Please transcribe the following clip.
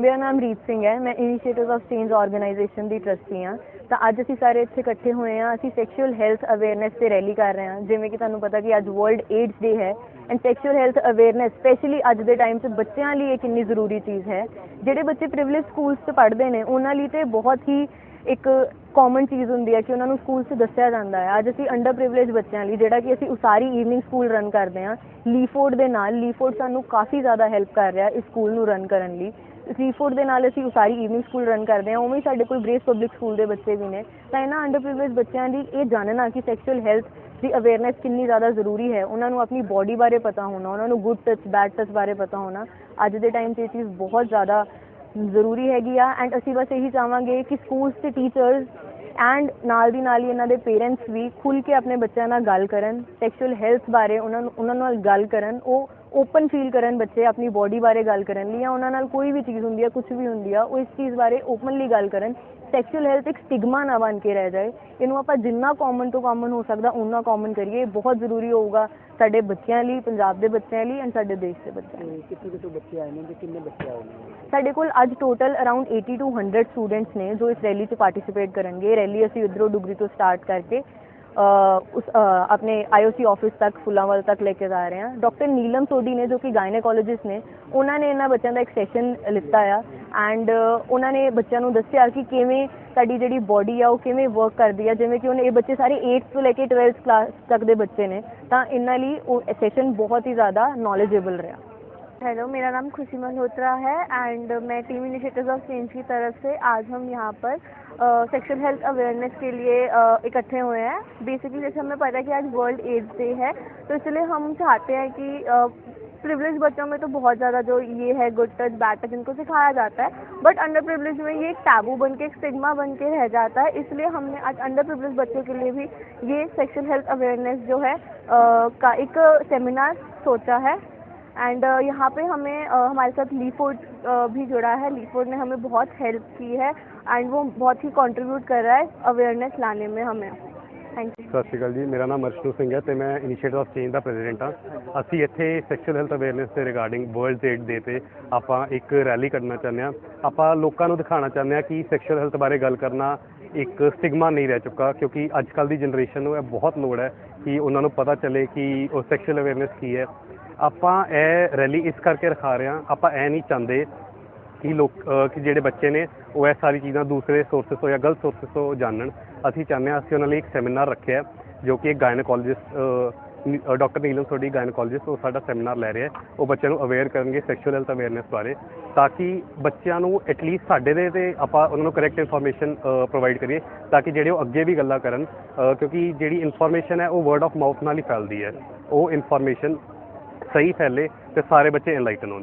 ਮੇਰਾ ਨਾਮ ਰੀਤ ਸਿੰਘ ਹੈ, ਮੈਂ ਇਨੀਸ਼ੀਏਟਿਵ ਆਫ ਚੇਂਜ ਆਰਗੇਨਾਈਜੇਸ਼ਨ ਦੀ ਟਰਸਟੀ ਹਾਂ। ਤਾਂ ਅੱਜ ਅਸੀਂ ਸਾਰੇ ਇੱਥੇ ਇਕੱਠੇ ਹੋਏ ਹਾਂ, ਅਸੀਂ ਸੈਕਸ਼ੂਅਲ ਹੈਲਥ ਅਵੇਅਰਨੈਸ ਤੇ ਰੈਲੀ ਕਰ ਰਹੇ ਹਾਂ, ਜਿਵੇਂ ਕਿ ਤੁਹਾਨੂੰ ਪਤਾ ਕਿ ਅੱਜ ਵਰਲਡ ਏਡਸ ਡੇ ਹੈ and sexual health awareness specially ਅੱਜ ਦੇ ਟਾਈਮ 'ਚ ਬੱਚਿਆਂ ਲਈ ਇਹ ਕਿੰਨੀ ਜ਼ਰੂਰੀ ਚੀਜ਼ ਹੈ। ਜਿਹੜੇ ਬੱਚੇ ਪ੍ਰਿਵਿਲੇਜ ਸਕੂਲਸ 'ਚ ਪੜ੍ਹਦੇ ਨੇ, ਉਹਨਾਂ ਲਈ ਤੇ ਬਹੁਤ ਹੀ ਇੱਕ ਕਾਮਨ ਚੀਜ਼ ਹੁੰਦੀ ਹੈ ਕਿ ਉਹਨਾਂ ਨੂੰ ਸਕੂਲ 'ਚ ਦੱਸਿਆ ਜਾਂਦਾ ਹੈ। ਅੱਜ ਅਸੀਂ ਅੰਡਰ ਪ੍ਰਿਵਿਲੇਜ ਬੱਚਿਆਂ ਲਈ ਜਿਹੜਾ ਕਿ ਅਸੀਂ ਉਸਾਰੀ ਈਵਨਿੰਗ ਸਕੂਲ ਰਨ ਕਰਦੇ ਹਾਂ ਲੀਫੋਰਡ ਦੇ ਨਾਲ ਲੀਫੋਰਡ ਸਾਨੂੰ ਕਾਫੀ ਜ਼ਿਆਦਾ ਹੈਲਪ ਕਰ ਰਿਹਾ ਇਸ ਸਕੂਲ ਨੂੰ ਰਨ ਕਰਨ ਲਈ। ਲੀਫੋਰਡ ਦੇ ਨਾਲ ਅਸੀਂ ਉਸਾਰੀ ਈਵਨਿੰਗ ਸਕੂਲ ਰਨ ਕਰਦੇ ਹਾਂ, ਉਵੇਂ ਹੀ ਸਾਡੇ ਕੋਲ ਗ੍ਰੇਸ ਪਬਲਿਕ ਸਕੂਲ ਦੇ ਬੱਚੇ ਵੀ ਨੇ। ਤਾਂ ਇਹਨਾਂ ਅੰਡਰ ਪ੍ਰਿਵਿਲੇਜ ਬੱਚਿਆਂ ਦੀ ਇਹ ਜਾਣਨਾ ਕਿ ਸੈਕਸ਼ੂਅਲ ਹੈਲਥ ਦੀ ਅਵੇਅਰਨੈਸ ਕਿੰਨੀ ਜ਼ਿਆਦਾ ਜ਼ਰੂਰੀ ਹੈ, ਉਹਨਾਂ ਨੂੰ ਆਪਣੀ ਬਾਡੀ ਬਾਰੇ ਪਤਾ ਹੋਣਾ, ਉਹਨਾਂ ਨੂੰ ਗੁੱਡ ਟੱਚ ਬੈਡ ਟੱਚ ਬਾਰੇ ਪਤਾ ਹੋਣਾ, ਅੱਜ ਦੇ ਟਾਈਮ 'ਚ ਇਹ ਚੀਜ਼ ਬਹੁਤ ਜ਼ਿਆਦਾ ਜ਼ਰੂਰੀ ਹੈਗੀ ਆ। ਐਂਡ ਅਸੀਂ ਬਸ ਇਹੀ ਚਾਹਾਂਗੇ ਕਿ ਸਕੂਲਸ ਤੇ ਟੀਚਰਸ ਐਂਡ ਨਾਲ ਦੀ ਨਾਲ ਹੀ ਇਹਨਾਂ ਦੇ ਪੇਰੈਂਟਸ ਵੀ ਖੁੱਲ ਕੇ ਆਪਣੇ ਬੱਚਿਆਂ ਨਾਲ ਗੱਲ ਕਰਨ ਸੈਕਸ਼ੂਅਲ ਹੈਲਥ ਬਾਰੇ ਉਹਨਾਂ ਨੂੰ, ਉਹਨਾਂ ਨਾਲ ਗੱਲ ਕਰਨ, ਉਹ ਓਪਨ ਫੀਲ ਕਰਨ ਬੱਚੇ ਆਪਣੀ ਬਾਡੀ ਬਾਰੇ ਗੱਲ ਕਰਨ ਲਈ ਜਾਂ ਉਹਨਾਂ ਨਾਲ ਕੋਈ ਵੀ ਚੀਜ਼ ਹੁੰਦੀ ਆ ਕੁਝ ਵੀ ਹੁੰਦੀ ਆ ਉਹ ਇਸ ਚੀਜ਼ ਬਾਰੇ ਓਪਨਲੀ ਗੱਲ ਕਰਨ। ਸੈਕਸ਼ੂਅਲ ਹੈਲਥ ਇੱਕ ਸਟਿਗਮਾ ਨਾ ਬਣ ਕੇ ਰਹਿ ਜਾਏ। ਇਹਨੂੰ ਆਪਾਂ ਜਿੰਨਾ ਕਾਮਨ ਤੋਂ ਕਾਮਨ ਹੋ ਸਕਦਾ ਉਨਾ ਕਾਮਨ ਕਰੀਏ। ਬਹੁਤ ਜ਼ਰੂਰੀ ਹੋਊਗਾ ਸਾਡੇ ਬੱਚਿਆਂ ਲਈ ਪੰਜਾਬ ਦੇ ਬੱਚਿਆਂ ਲਈ ਐਂਡ ਸਾਡੇ ਦੇਸ਼ ਦੇ ਬੱਚਿਆਂ ਲਈ। ਕਿੱਥੋਂ ਕਿੱਥੋਂ ਬੱਚੇ ਆਏ ਨੇ ਤੇ ਕਿੰਨੇ ਬੱਚੇ ਆਏ ਨੇ? ਸਾਡੇ ਕੋਲ ਅੱਜ ਟੋਟਲ ਅਰਾਊਂਡ 80 ਟੂ 100 ਸਟੂਡੈਂਟਸ ਨੇ ਜੋ ਇਸ ਰੈਲੀ 'ਚ ਪਾਰਟਿਸਿਪੇਟ ਕਰਨਗੇ। ਰੈਲੀ ਅਸੀਂ ਉਧਰੋਂ ਡੁਗਰੀ ਤੋਂ ਸਟਾਰਟ ਕਰਕੇ उस अपने आईओसी ਆਫਿਸ ਤੱਕ, ਫੁੱਲਾਂਵਾਲ ਤੱਕ ਲੈ ਕੇ ਜਾ ਰਹੇ ਹਾਂ। ਡਾਕਟਰ ਨੀਲਮ ਸੋਢੀ ਨੇ, ਜੋ ਕਿ ਗਾਇਨੇਕੋਲੋਜਿਸਟ ਨੇ, ਉਹਨਾਂ ਨੇ ਇਹਨਾਂ ਬੱਚਿਆਂ ਦਾ ਇੱਕ ਸੈਸ਼ਨ ਲਿੱਤਾ ਆ। ਐਂਡ ਉਹਨਾਂ ਨੇ ਬੱਚਿਆਂ ਨੂੰ ਦੱਸਿਆ ਕਿ ਕਿਵੇਂ ਸਾਡੀ ਜਿਹੜੀ ਬੋਡੀ ਆ, ਉਹ ਕਿਵੇਂ ਵਰਕ ਕਰਦੀ ਆ। ਜਿਵੇਂ ਕਿ ਉਹਨੇ ਇਹ ਬੱਚੇ ਸਾਰੇ 8th ਤੋਂ ਲੈ ਕੇ 12th ਕਲਾਸ ਤੱਕ ਦੇ ਬੱਚੇ ਨੇ। ਤਾਂ ਇਹਨਾਂ ਲਈ ਉਹ ਸੈਸ਼ਨ ਬਹੁਤ ਹੀ ਜ਼ਿਆਦਾ ਨੌਲੇਜੇਬਲ ਰਿਹਾ। हेलो मेरा नाम खुशी मल्होत्रा है एंड मैं टीम इनिशिएटिव्स ऑफ़ चेंज की तरफ़ से आज हम यहाँ पर सेक्सुअल हेल्थ अवेयरनेस के लिए अ, इकट्ठे हुए हैं। बेसिकली जैसे हमें पता है कि आज वर्ल्ड एड्स डे है तो इसलिए हम चाहते हैं कि प्रिविलेज बच्चों में तो बहुत ज़्यादा जो ये है गुड टच बैड टच इनको सिखाया जाता है बट अंडर प्रिविलेज में ये एक टैबू बन के एक स्टिग्मा बन के रह जाता है। इसलिए हमने आज अंडर प्रिविलेज बच्चों के लिए भी ये सेक्सुअल हेल्थ अवेयरनेस जो है अ, का एक सेमिनार सोचा है। एंड यहाँ पे हमें uh, हमारे साथ लीफोर्ड भी जुड़ा है लीफोर्ड ने हमें बहुत हेल्प की है एंड वो बहुत ही कंट्रीब्यूट कर रहा है अवेयरनेस लाने में हमें थैंक यू ਸਤਿ ਸ਼੍ਰੀ ਅਕਾਲ ਜੀ ਮੇਰਾ ਨਾਮ ਅਰਸ਼ਨੂ ਸਿੰਘ ਹੈ ਤੇ ਮੈਂ ਇਨੀਸ਼ੀਏਟਿਵ ਆਫ ਚੇਂਜ ਦਾ ਪ੍ਰੈਜ਼ੀਡੈਂਟ ਹਾਂ ਅਸੀਂ ਇੱਥੇ ਸੈਕਸ਼ੂਅਲ ਹੈਲਥ ਅਵੇਅਰਨੈਸ ਦੇ ਰਿਗਾਰਡਿੰਗ ਵਰਲਡ ਏਡ ਡੇ ਤੇ ਆਪਾਂ ਇੱਕ ਰੈਲੀ ਕੱਢਣਾ ਚਾਹੁੰਦੇ ਹਾਂ ਆਪਾਂ ਲੋਕਾਂ ਨੂੰ ਦਿਖਾਉਣਾ ਚਾਹੁੰਦੇ ਹਾਂ ਕਿ ਸੈਕਸ਼ੂਅਲ ਹੈਲਥ ਬਾਰੇ ਗੱਲ ਕਰਨਾ ਇੱਕ ਸਟਿਗਮਾ ਨਹੀਂ ਰਹਿ ਚੁੱਕਾ, ਕਿਉਂਕਿ ਅੱਜ ਕੱਲ ਦੀ ਜਨਰੇਸ਼ਨ ਨੂੰ ਇਹ ਬਹੁਤ ਲੋੜ ਹੈ ਕਿ ਉਹਨਾਂ ਨੂੰ ਪਤਾ ਚੱਲੇ ਕਿ ਉਹ ਸੈਕਸ਼ੂਅਲ ਅਵੇਅਰਨੈਸ ਕੀ ਹੈ। ਆਪਾਂ ਇਹ ਰੈਲੀ ਇਸ ਕਰਕੇ ਰਖਾ ਰਹੇ ਹਾਂ, ਆਪਾਂ ਇਹ ਨਹੀਂ ਚਾਹੁੰਦੇ ਕਿ ਲੋਕ ਕਿ ਜਿਹੜੇ ਬੱਚੇ ਨੇ ਉਹ ਇਹ ਸਾਰੀ ਚੀਜ਼ਾਂ ਦੂਸਰੇ ਸੋਰਸਸ ਤੋਂ ਜਾਂ ਗਲਤ ਸੋਰਸਸ ਤੋਂ ਜਾਣਨ। ਅਸੀਂ ਚਾਹੁੰਦੇ ਹਾਂ ਅਸੀਂ ਉਹਨਾਂ ਲਈ ਇੱਕ ਸੈਮੀਨਾਰ ਰੱਖਿਆ, ਜੋ ਕਿ ਇੱਕ gynaecologist doctor Neelam Sodhi gynaecologist ਉਹ ਸਾਡਾ ਸੈਮੀਨਾਰ ਲੈ ਰਿਹਾ ਉਹ ਬੱਚਿਆਂ ਨੂੰ ਅਵੇਅਰ ਕਰਨਗੇ ਸੈਕਸ਼ੂਅਲ ਹੈਲਥ ਅਵੇਅਰਨੈਸ ਬਾਰੇ, ਤਾਂ ਕਿ ਬੱਚਿਆਂ ਨੂੰ ਐਟਲੀਸਟ ਸਾਡੇ ਦੇ ਤੇ ਆਪਾਂ ਉਹਨਾਂ ਨੂੰ ਕਰੈਕਟ ਇਨਫੋਰਮੇਸ਼ਨ ਪ੍ਰੋਵਾਈਡ ਕਰੀਏ, ਤਾਂ ਕਿ ਜਿਹੜੇ ਉਹ ਅੱਗੇ ਵੀ ਗੱਲਾਂ ਕਰਨ ਕਿਉਂਕਿ ਜਿਹੜੀ ਇਨਫੋਰਮੇਸ਼ਨ ਹੈ, ਉਹ ਵਰਡ ਆਫ ਮਾਊਥ ਨਾਲ ਹੀ ਫੈਲਦੀ ਹੈ। ਉਹ ਇਨਫੋਰਮੇਸ਼ਨ ਸਹੀ ਫੈਲੇ ਤੇ ਸਾਰੇ ਬੱਚੇ ਇਨਲਾਈਟਨ ਹੋਣ।